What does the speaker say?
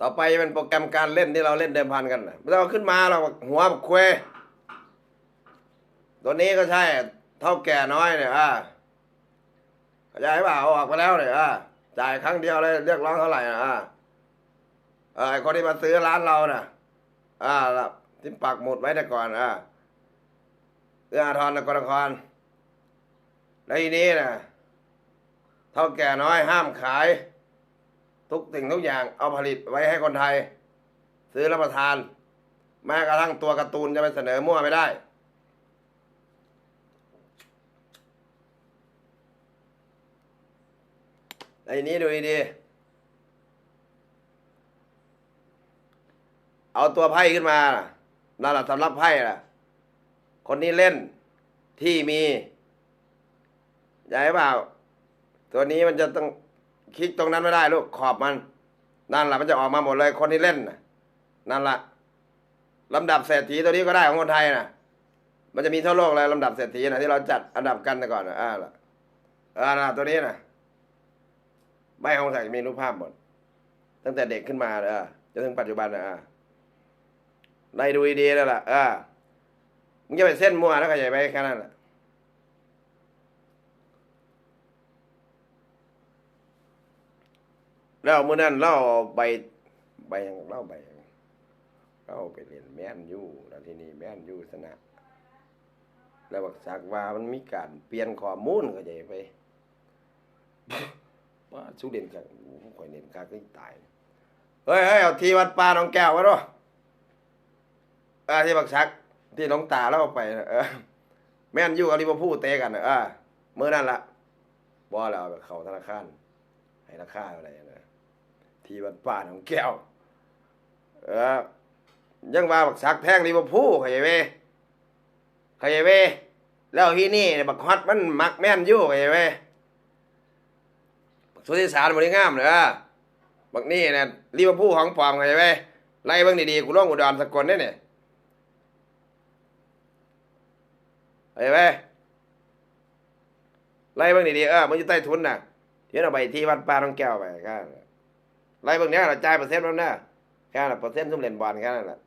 ต่อไปเป็นโปรแกรมการเล่นที่เราเล่นเดิมพันกันนะไม่ต้องเอาขึ้นมาเราหัวบักเควตัวนี้ก็ใช่เท่าแก่น้อยเนี่ยอ่าเข้าใจเปล่าเอาออกไปแล้วเนี่ยอ่าจ่ายครั้งเดียวเลยเรียกร้องเท่าไหร่นะอ่าไอคนที่มาซื้อร้านเราน่ะ อ่าล้วที่ปักหมุดไว้แต่ก่อนอ่าเอื้ออาทรนครนครแล้วทีนี้นะเท่าแก่น้อยห้ามขาย ทุกสิ่งทุกอย่างเอาผลิตไว้ให้คนไทย ซื้อรับประทาน แม้กระทั่งตัวการ์ตูนจะไปเสนอมั่วไม่ได้ ไอ้นี้ดูดีๆเอาตัวไพ่ขึ้นมาน่ะนั่นแหละสำหรับไพ่น่ะ คนนี้เล่นที่มีใหญ่เปล่า ตัวนี้มันจะต้อง คลิกตรงนั้นไม่ได้ลูกขอบมัน นั่นแหละมันจะออกมาหมดเลยคนที่เล่นนะนั่นแหละลำดับเศรษฐีตัวนี้ก็ได้ของคนไทยนะมันจะมีทั่วโลกเลยลำดับเศรษฐีนะที่เราจัดอันดับกันแต่ก่อนนะอ่าล่ะอ่านะตัวนี้นะใบของศักดิ์มีรูปภาพหมด ตั้งแต่เด็กขึ้นมาเลยอะจนถึงปัจจุบันนะอ่าไล่ดูดีแล้วล่ะอ่ามึงจะไปเส้นมั่วแล้วก็อย่ไปแค่นั้นแหละ แล้วมื่อนั้นเราเอาใบใบหยังเล่าใบหยังเราไปเรียนแม่นอยู่แล้วที่นี่แม่นอยู่สนะแล้วบักสักว่ามันมีการเปลี่ยนข้อมูลก็จะไปว่าสู้เด่นกันข่อยเด่นกาก็ตายเฮ้ยเฮ้ยเอาที่วัดป่าน้องแก้ววะด้วยเออที่บักชักที่น้องตาเล่าไปน่ะเออแม่นอยู่กับลิเวอร์พูลเตะกันน่ะเออมื่อนั้นละบอแล้วเอาไปเข้าธนาคารให้ราคาอะไรนะ ที่วัดป่าหนองแก้ว เออยังว่าบักสักแท่งลิเวอร์พูลเข้าใจเว้เข้าใจเว้แล้วที่นี่เนี่ยบักฮอตมันมักแม่นอยู่เข้าใจเว้บักสุธิสารบริงามเด้อบักนี่เนี่ยลิเวอร์พูลของปลอมเข้าใจเว้ไล่เบิ่งดีๆกูลงอุดรสกลได้เนี่ยเข้าใจเวไล่เบิ่งดีๆเออมันอยู่ใต้ทุนน่ะเดี๋ยวเอาไปที่วัดป่าหนองแก้วไปครับ ไรเบางเนี้ยเราจ่ายเปอร์เซ็นต์แล้วนะแค่นั้นเปอร์เซ็นต์สุ่มเหรียญบอลแค่นั้นแหละ